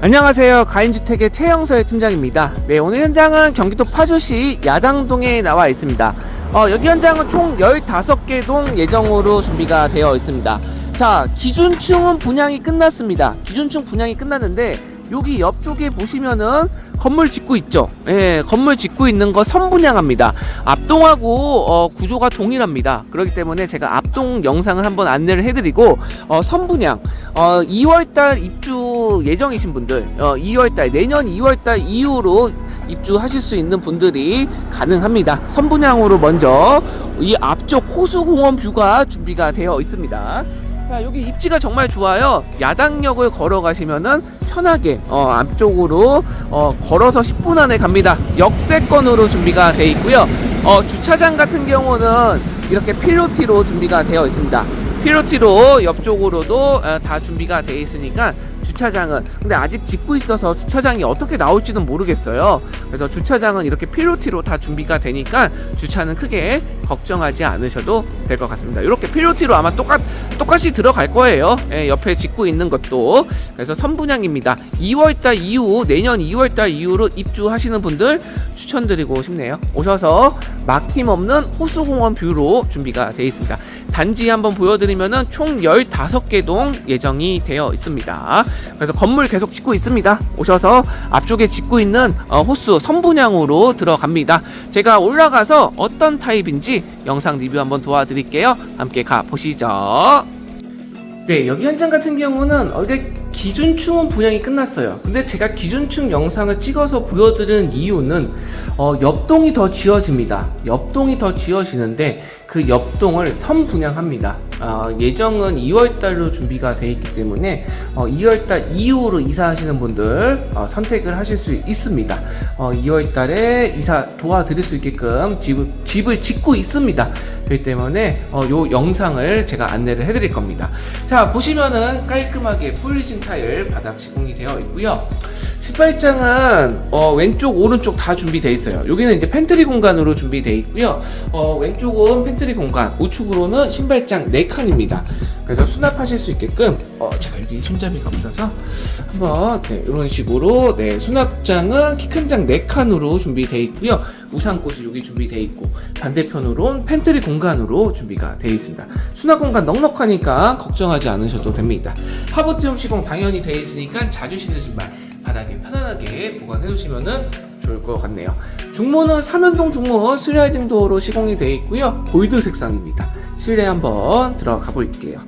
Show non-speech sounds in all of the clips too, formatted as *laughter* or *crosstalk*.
안녕하세요. 가인주택의 최영서의 팀장입니다. 네, 오늘 현장은 경기도 파주시 야당동에 나와 있습니다. 어, 여기 현장은 총 15개 동 예정으로 준비가 되어 있습니다. 자, 기준층은 분양이 끝났습니다. 기준층 분양이 끝났는데 여기 옆쪽에 보시면은 건물 짓고 있죠. 예, 건물 짓고 있는 거 선분양합니다. 앞동하고 어, 구조가 동일합니다. 그렇기 때문에 제가 앞동 영상을 한번 안내를 해드리고 어, 선분양 어, 2월달 입주 예정이신 분들 어, 2월달 내년 2월달 이후로 입주하실 수 있는 분들이 가능합니다. 선분양으로 먼저 이 앞쪽 호수공원 뷰가 준비가 되어 있습니다. 자 여기 입지가 정말 좋아요. 야당역을 걸어가시면은 편하게 어, 앞쪽으로 어, 걸어서 10분 안에 갑니다. 역세권으로 준비가 돼 있고요. 어, 주차장 같은 경우는 이렇게 필로티로 준비가 되어 있습니다. 필로티로 옆쪽으로도 어, 다 준비가 돼 있으니까 주차장은. 근데 아직 짓고 있어서 주차장이 어떻게 나올지는 모르겠어요. 그래서 주차장은 이렇게 필로티로 다 준비가 되니까 주차는 크게 걱정하지 않으셔도 될 것 같습니다. 이렇게 필로티로 아마 똑같 똑같이 들어갈 거예요. 예, 옆에 짓고 있는 것도. 그래서 선분양입니다. 2월달 이후 내년 2월달 이후로 입주하시는 분들 추천드리고 싶네요. 오셔서 막힘없는 호수공원 뷰로 준비가 되어 있습니다. 단지 한번 보여드리면은 총 15개 동 예정이 되어 있습니다 그래서 건물 계속 짓고 있습니다 오셔서 앞쪽에 짓고 있는 어, 호수 선분양으로 들어갑니다 제가 올라가서 어떤 타입인지 영상 리뷰 한번 도와드릴게요 함께 가 보시죠 네, 여기 현장 같은 경우는 원래 기준층은 분양이 끝났어요. 근데 제가 기준층 영상을 찍어서 보여드리는 이유는 어, 옆동이 더 지어집니다. 옆동이 더 지어지는데 그 옆동을 선분양합니다. 어, 예정은 2월달로 준비가 돼 있기 때문에 어, 2월달 이후로 이사하시는 분들 어, 선택을 하실 수 있습니다. 어, 2월달에 이사 도와드릴 수 있게끔 집을, 집을 짓고 있습니다. 그렇기 때문에 어, 요 영상을 제가 안내를 해드릴 겁니다. 자 보시면은 깔끔하게 폴리신 타일 바닥 시공이 되어 있고요. 신발장은 어, 왼쪽 오른쪽 다 준비되어 있어요. 여기는 이제 팬트리 공간으로 준비되어 있고요. 어, 왼쪽은 팬트리 공간, 우측으로는 신발장 4 칸입니다. 그래서 수납하실 수 있게끔 어, 제가 여기 손잡이가 없어서 한번 네, 이런 식으로 네, 수납장은 키 큰 장 4칸으로 준비되어 있고요. 우산꽂이 여기 준비되어 있고 반대편으로는 팬트리 공간으로 준비가 되어 있습니다. 수납 공간 넉넉하니까 걱정하지 않으셔도 됩니다. 하부티움 시공 당연히 되어 있으니까 자주 신는 신발 바닥에 편안하게 보관해 두시면은 좋을 것 같네요. 중문은 삼연동 중문 슬라이딩 도어로 시공이 되어 있고요. 골드 색상입니다. 실내 한번 들어가 볼게요.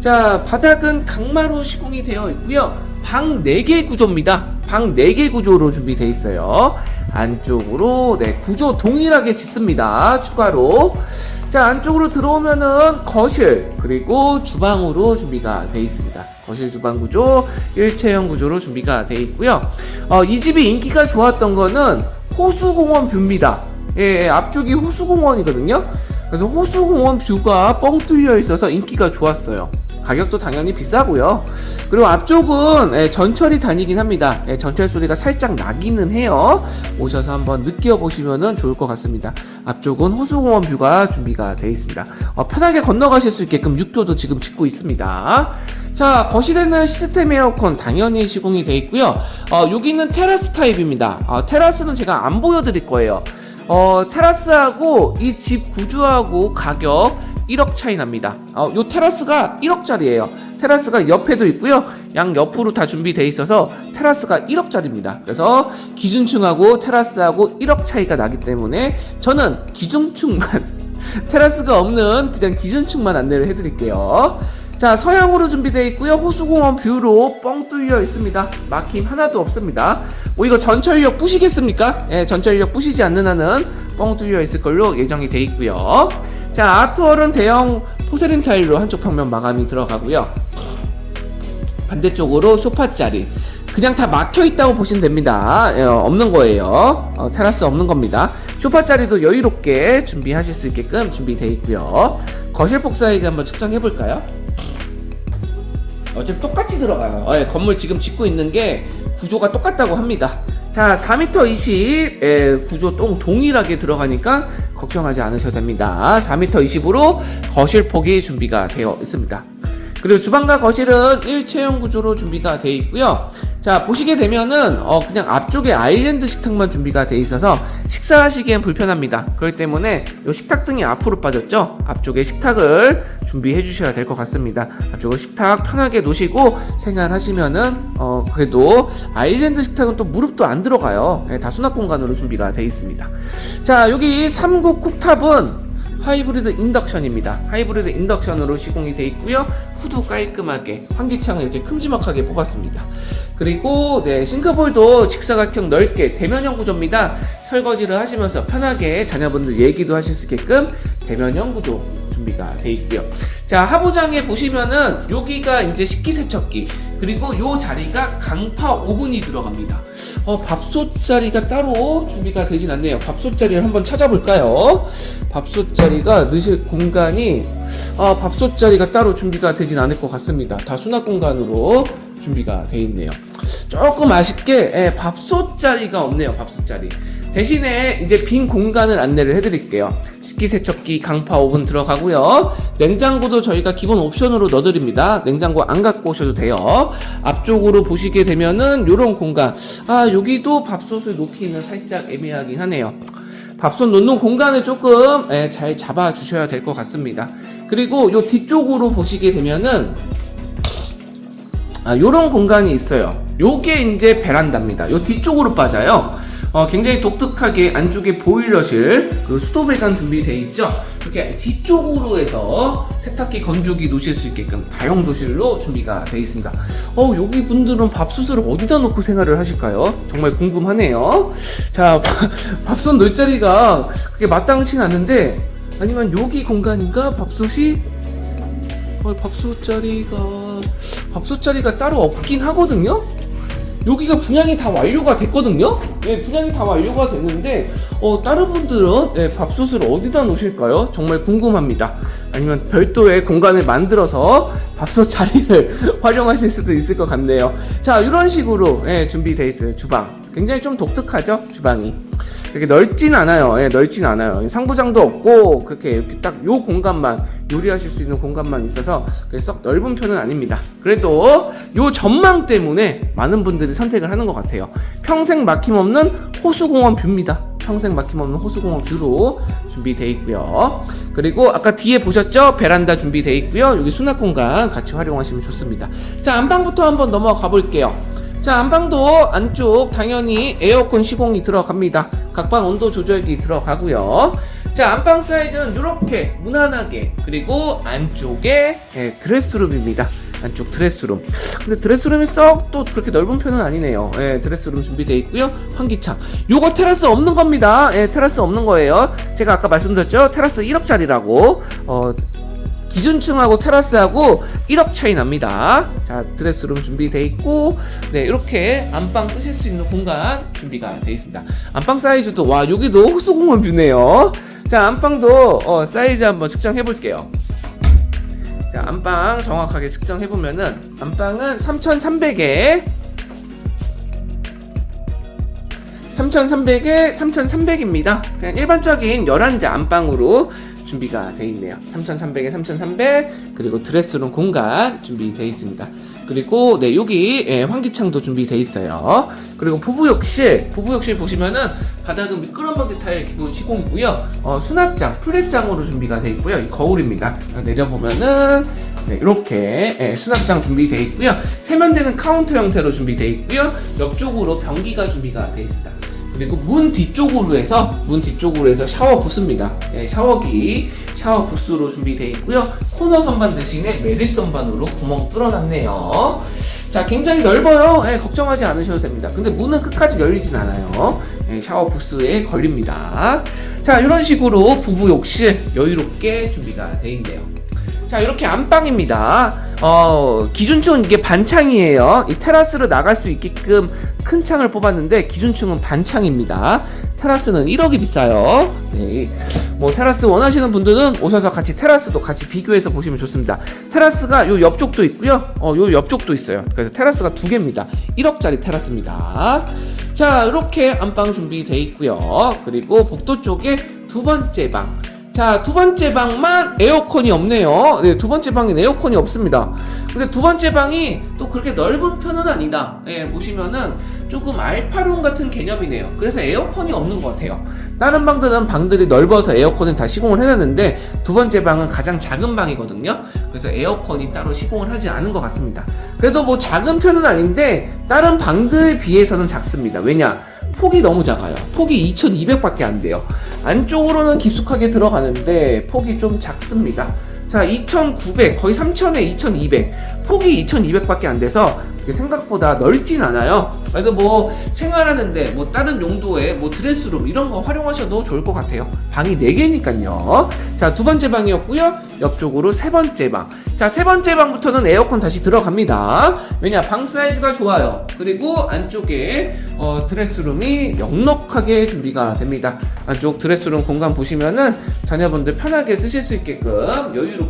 자, 바닥은 강마루 시공이 되어 있고요. 방 4개 구조입니다. 방 4개 구조로 준비되어 있어요. 안쪽으로 네, 구조 동일하게 짓습니다. 추가로. 자, 안쪽으로 들어오면은 거실 그리고 주방으로 준비가 되어 있습니다. 거실 주방 구조 일체형 구조로 준비가 되어 있고요. 어, 이 집이 인기가 좋았던 거는 호수공원 뷰입니다. 예, 앞쪽이 호수공원이거든요. 그래서 호수공원 뷰가 뻥 뚫려 있어서 인기가 좋았어요. 가격도 당연히 비싸고요. 그리고 앞쪽은 예, 전철이 다니긴 합니다. 예, 전철 소리가 살짝 나기는 해요. 오셔서 한번 느껴보시면 좋을 것 같습니다. 앞쪽은 호수공원 뷰가 준비가 되어 있습니다. 어, 편하게 건너가실 수 있게끔 육도도 지금 짓고 있습니다. 자, 거실에는 시스템 에어컨 당연히 시공이 되어 있고요. 어, 여기는 테라스 타입입니다. 어, 테라스는 제가 안 보여드릴 거예요. 어, 테라스하고 이 집 구조하고 가격 1억 차이 납니다. 어, 요 테라스가 1억짜리예요. 테라스가 옆에도 있고요. 양 옆으로 다 준비되어 있어서 테라스가 1억짜리입니다. 그래서 기준층하고 테라스하고 1억 차이가 나기 때문에 저는 기준층만 *laughs* 테라스가 없는 그냥 기준층만 안내를 해드릴게요. 자 서양으로 준비되어 있고요 호수공원 뷰로 뻥 뚫려 있습니다 막힘 하나도 없습니다 뭐 이거 전철역 부시겠습니까 예 전철역 부시지 않는 한은 뻥 뚫려 있을 걸로 예정이 되어 있고요 자 아트월은 대형 포세린 타일로 한쪽 평면 마감이 들어가고요 반대쪽으로 소파 자리 그냥 다 막혀 있다고 보시면 됩니다. 예, 없는 거예요. 어, 테라스 없는 겁니다. 소파 자리도 여유롭게 준비하실 수 있게끔 준비되어 있고요. 거실 폭 사이즈 한번 측정해 볼까요? 어차피 똑같이 들어가요. 어, 예, 건물 지금 짓고 있는 게 구조가 똑같다고 합니다. 자, 4m 20 예, 구조 동 동일하게 들어가니까 걱정하지 않으셔도 됩니다. 4m 20으로 거실 폭이 준비가 되어 있습니다. 그리고 주방과 거실은 일체형 구조로 준비가 되어 있고요. 자 보시게 되면은 어 그냥 앞쪽에 아일랜드 식탁만 준비가 돼 있어서 식사하시기엔 불편합니다. 그렇기 때문에 요 식탁 등이 앞으로 빠졌죠. 앞쪽에 식탁을 준비해 주셔야 될 것 같습니다. 앞쪽으로 식탁 편하게 놓으시고 생활하시면은 어 그래도 아일랜드 식탁은 또 무릎도 안 들어가요. 예, 다 수납 공간으로 준비가 돼 있습니다. 자 여기 3국 쿡탑은 하이브리드 인덕션입니다. 하이브리드 인덕션으로 시공이 되어 있고요. 후드 깔끔하게 환기창을 이렇게 큼지막하게 뽑았습니다. 그리고 네, 싱크볼도 직사각형 넓게 대면형 구조입니다. 설거지를 하시면서 편하게 자녀분들 얘기도 하실 수 있게끔 대면형 구조 준비가 되어 있고요. 자 하부장에 보시면은 여기가 이제 식기세척기 그리고 요 자리가 강파 오븐이 들어갑니다. 어, 밥솥 자리가 따로 준비가 되진 않네요. 밥솥 자리를 한번 찾아볼까요? 밥솥 자리가 넣으실 공간이 아, 밥솥 자리가 따로 준비가 되진 않을 것 같습니다. 다 수납 공간으로 준비가 돼 있네요. 조금 아쉽게 예, 밥솥 자리가 없네요. 밥솥 자리. 대신에 이제 빈 공간을 안내를 해드릴게요. 식기세척기, 강파 오븐 들어가고요. 냉장고도 저희가 기본 옵션으로 넣어드립니다. 냉장고 안 갖고 오셔도 돼요. 앞쪽으로 보시게 되면은 이런 공간. 아 여기도 밥솥을 놓기는 살짝 애매하긴 하네요. 밥솥 놓는 공간을 조금 예, 잘 잡아 주셔야 될 것 같습니다. 그리고 요 뒤쪽으로 보시게 되면은 아, 요런 공간이 있어요. 요게 이제 베란다입니다. 요 뒤쪽으로 빠져요. 어, 굉장히 독특하게 안쪽에 보일러실, 그 수도 배관 준비되어 있죠. 이렇게 뒤쪽으로 해서 세탁기 건조기 놓으실 수 있게끔 다용 도실로 준비가 되어 있습니다. 어, 여기 분들은 밥솥을 어디다 놓고 생활을 하실까요? 정말 궁금하네요. 자, *laughs* 밥솥 놓을 자리가 그게 마땅치 않은데, 아니면 여기 공간인가? 밥솥이? 어, 밥솥 자리가 밥솥 자리가 따로 없긴 하거든요. 여기가 분양이 다 완료가 됐거든요. 예, 분양이 다 완료가 됐는데 어, 다른 분들은 예, 밥솥을 어디다 놓으실까요? 정말 궁금합니다. 아니면 별도의 공간을 만들어서 밥솥 자리를 *laughs* 활용하실 수도 있을 것 같네요. 자, 이런 식으로 예, 준비되어 있어요. 주방. 굉장히 좀 독특하죠, 주방이. 이렇게 넓진 않아요. 예, 넓진 않아요. 상부장도 없고 그렇게 이렇게 딱 요 공간만 요리하실 수 있는 공간만 있어서 썩 넓은 편은 아닙니다. 그래도 요 전망 때문에 많은 분들이 선택을 하는 것 같아요. 평생 막힘없는 호수공원 뷰입니다. 평생 막힘없는 호수공원 뷰로 준비되어 있고요. 그리고 아까 뒤에 보셨죠? 베란다 준비되어 있고요. 여기 수납 공간 같이 활용하시면 좋습니다. 자, 안방부터 한번 넘어가 볼게요. 자 안방도 안쪽 당연히 에어컨 시공이 들어갑니다. 각방 온도 조절기 들어가고요. 자 안방 사이즈는 이렇게 무난하게 그리고 안쪽에 예, 드레스룸입니다. 안쪽 드레스룸. 근데 드레스룸이 썩 또 그렇게 넓은 편은 아니네요. 예, 드레스룸 준비되어 있고요. 환기창. 요거 테라스 없는 겁니다. 예, 테라스 없는 거예요. 제가 아까 말씀드렸죠? 테라스 1억짜리라고. 어, 기준층하고 테라스하고 1억 차이 납니다. 자, 드레스룸 준비되어 있고, 네, 이렇게 안방 쓰실 수 있는 공간 준비가 되어 있습니다. 안방 사이즈도, 와, 여기도 호수공원 뷰네요. 자, 안방도 어, 사이즈 한번 측정해 볼게요. 자, 안방 정확하게 측정해 보면은, 안방은 3,300에, 3,300에 3,300입니다. 그냥 일반적인 11자 안방으로 준비가 되어 있네요. 3,300에 3,300 그리고 드레스룸 공간 준비되어 있습니다. 그리고 네 여기 예, 환기창도 준비되어 있어요. 그리고 부부 욕실 부부 욕실 보시면은 바닥은 미끄럼방지 타일 기본 시공이고요. 어, 수납장 플랫장으로 준비가 되어 있고요. 이 거울입니다. 내려 보면은 네, 이렇게 예, 수납장 준비되어 있고요. 세면대는 카운터 형태로 준비되어 있고요. 옆쪽으로 변기가 준비가 되어 있습니다. 그리고 문 뒤쪽으로 해서 문 뒤쪽으로 해서 샤워 부스입니다. 예, 샤워기 샤워 부스로 준비되어 있고요. 코너 선반 대신에 매립 선반으로 구멍 뚫어놨네요. 자, 굉장히 넓어요. 예, 걱정하지 않으셔도 됩니다. 근데 문은 끝까지 열리진 않아요. 예, 샤워 부스에 걸립니다. 자, 이런 식으로 부부 욕실 여유롭게 준비가 되어 있네요. 자 이렇게 안방입니다. 어 기준층은 이게 반창이에요. 이 테라스로 나갈 수 있게끔 큰 창을 뽑았는데 기준층은 반창입니다. 테라스는 1억이 비싸요. 네. 뭐 테라스 원하시는 분들은 오셔서 같이 테라스도 같이 비교해서 보시면 좋습니다. 테라스가 요 옆쪽도 있고요. 어요 옆쪽도 있어요. 그래서 테라스가 두 개입니다. 1억짜리 테라스입니다. 자 이렇게 안방 준비되어 있고요. 그리고 복도 쪽에 두 번째 방. 자, 두 번째 방만 에어컨이 없네요. 네, 두 번째 방엔 에어컨이 없습니다. 근데 두 번째 방이 또 그렇게 넓은 편은 아니다. 예, 보시면은 조금 알파룸 같은 개념이네요. 그래서 에어컨이 없는 것 같아요. 다른 방들은 방들이 넓어서 에어컨을 다 시공을 해놨는데 두 번째 방은 가장 작은 방이거든요. 그래서 에어컨이 따로 시공을 하지 않은 것 같습니다. 그래도 뭐 작은 편은 아닌데 다른 방들에 비해서는 작습니다. 왜냐? 폭이 너무 작아요. 폭이 2200밖에 안 돼요. 안쪽으로는 깊숙하게 들어가는데 폭이 좀 작습니다. 자, 2900, 거의 3000에 2200. 폭이 2200밖에 안 돼서 생각보다 넓진 않아요. 그래도 뭐 생활하는데 뭐 다른 용도의 뭐 드레스룸 이런 거 활용하셔도 좋을 것 같아요. 방이 4개니까요. 자, 두 번째 방이었고요. 옆쪽으로 세 번째 방. 자, 세 번째 방부터는 에어컨 다시 들어갑니다. 왜냐, 방 사이즈가 좋아요. 그리고 안쪽에 어, 드레스룸이 넉넉하게 준비가 됩니다. 안쪽 드레스룸 공간 보시면은 자녀분들 편하게 쓰실 수 있게끔 여유롭게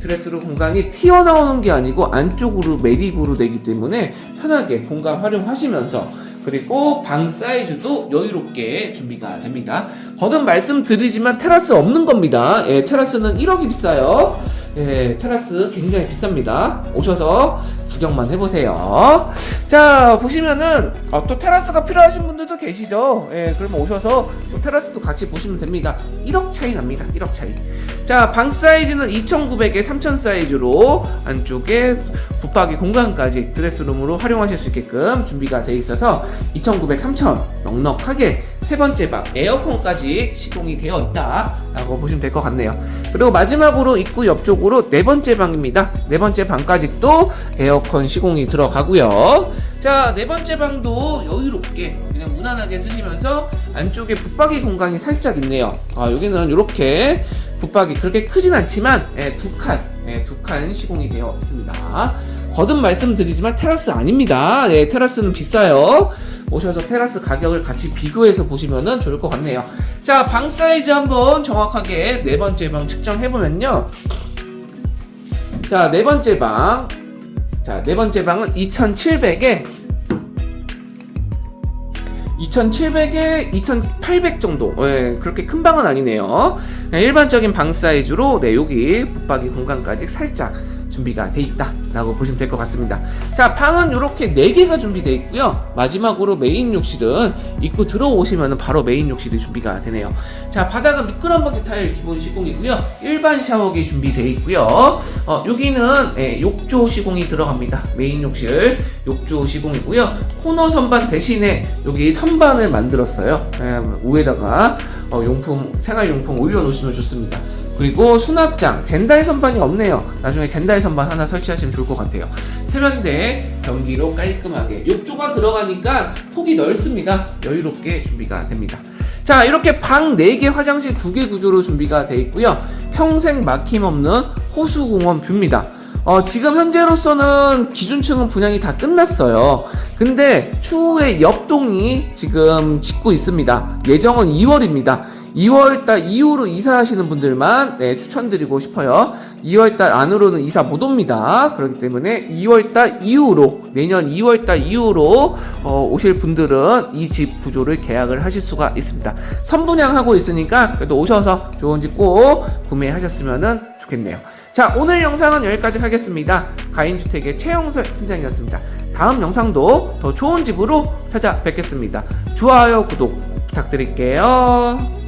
드레스룸 공간이 튀어나오는 게 아니고 안쪽으로 매립으로 되기 때문에 편하게 공간 활용하시면서 그리고 방 사이즈도 여유롭게 준비가 됩니다. 거듭 말씀드리지만 테라스 없는 겁니다. 예, 테라스는 1억이 비싸요. 예, 테라스 굉장히 비쌉니다. 오셔서 구경만 해보세요. 자, 보시면은 어, 또 테라스가 필요하신 분들도 계시죠. 예, 그러면 오셔서 또 테라스도 같이 보시면 됩니다. 1억 차이 납니다. 1억 차이. 자, 방 사이즈는 2,900에 3,000 사이즈로 안쪽에 붙박이 공간까지 드레스룸으로 활용하실 수 있게끔 준비가 되어 있어서 2,900, 3,000 넉넉하게 세 번째 방 에어컨까지 시공이 되어 있다라고 보시면 될 것 같네요. 그리고 마지막으로 입구 옆쪽으로 네 번째 방입니다. 네 번째 방까지 또 에어컨 시공이 들어가고요. 자, 네 번째 방도 여유롭게 그냥 무난하게 쓰시면서 안쪽에 붙박이 공간이 살짝 있네요. 아, 여기는 이렇게 붙박이 그렇게 크진 않지만 예, 두 칸, 예, 두칸 시공이 되어 있습니다. 거듭 말씀드리지만 테라스 아닙니다. 예, 테라스는 비싸요. 오셔서 테라스 가격을 같이 비교해서 보시면 좋을 것 같네요. 자, 방 사이즈 한번 정확하게 네 번째 방 측정해보면요. 자, 네 번째 방. 자, 네 번째 방은 2700에 2700에 2800 정도. 예, 그렇게 큰 방은 아니네요. 그냥 일반적인 방 사이즈로 네, 여기 붙박이 공간까지 살짝 준비가 돼 있다라고 보시면 될 것 같습니다. 자, 방은 이렇게 4개가 준비되어 있고요. 마지막으로 메인 욕실은 입구 들어오시면 바로 메인 욕실이 준비가 되네요. 자, 바닥은 미끄럼버기 타일 기본 시공이고요. 일반 샤워기 준비되어 있고요. 어, 여기는 예, 욕조 시공이 들어갑니다. 메인 욕실 욕조 시공이고요. 코너 선반 대신에 여기 선반을 만들었어요. 예, 위에다가 어, 용품 생활용품 올려놓으시면 좋습니다. 그리고 수납장 젠다이 선반이 없네요. 나중에 젠다이 선반 하나 설치하시면 좋을 것 같아요. 세면대 변기로 깔끔하게 욕조가 들어가니까 폭이 넓습니다. 여유롭게 준비가 됩니다. 자 이렇게 방 4개 화장실 2개 구조로 준비가 되어 있고요. 평생 막힘없는 호수공원 뷰입니다. 어, 지금 현재로서는 기준층은 분양이 다 끝났어요. 근데 추후에 옆동이 지금 짓고 있습니다. 예정은 2월입니다. 2월달 이후로 이사하시는 분들만 네, 추천드리고 싶어요. 2월달 안으로는 이사 못 옵니다. 그렇기 때문에 2월달 이후로 내년 2월달 이후로 어, 오실 분들은 이 집 구조를 계약을 하실 수가 있습니다. 선분양하고 있으니까 그래도 오셔서 좋은 집 꼭 구매하셨으면 좋겠네요. 자 오늘 영상은 여기까지 하겠습니다. 가인주택의 최영설 팀장이었습니다. 다음 영상도 더 좋은 집으로 찾아뵙겠습니다. 좋아요 구독 부탁드릴게요.